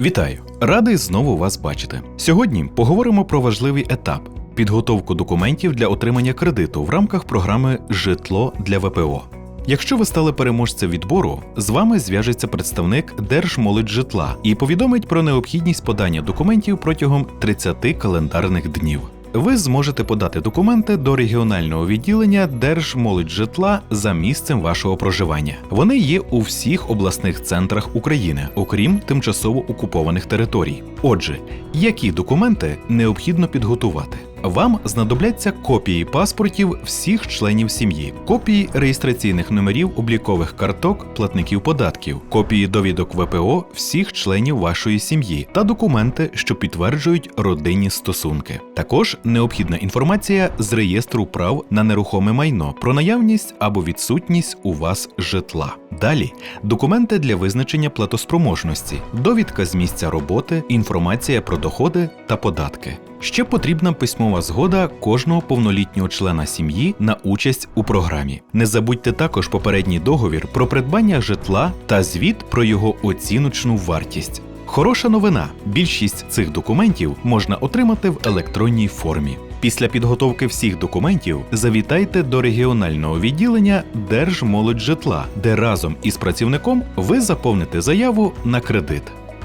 Вітаю! Радий знову вас бачити. Сьогодні поговоримо про важливий етап підготовку документів для отримання кредиту в рамках програми Житло для ВПО. Якщо ви стали переможцем відбору, з вами зв'яжеться представник Держмолоджитла і повідомить про необхідність подання документів протягом 30 календарних днів. Ви зможете подати документи до регіонального відділення Держмолоджитла за місцем вашого проживання. Вони є у всіх обласних центрах України, окрім тимчасово окупованих територій. Отже, які документи необхідно підготувати? Вам знадобляться копії паспортів всіх членів сім'ї, копії реєстраційних номерів облікових карток платників податків, копії довідок ВПО всіх членів вашої сім'ї та документи, що підтверджують родинні стосунки. Також необхідна інформація з реєстру прав на нерухоме майно про наявність або відсутність у вас житла. Далі документи для визначення платоспроможності, довідка з місця роботи, інформація про доходи та податки. Ще потрібна письмова згода кожного повнолітнього члена сім'ї на участь у програмі. Не забудьте також попередній договір про придбання житла та звіт про його оціночну вартість. Хороша новина: більшість цих документів можна отримати в електронній формі. Після підготовки всіх документів завітайте до регіонального відділення Держмолоджитла, де разом із працівником ви заповните заяву на кредит.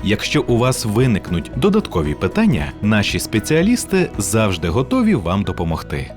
Якщо у вас виникнуть додаткові питання, наші спеціалісти завжди готові вам допомогти.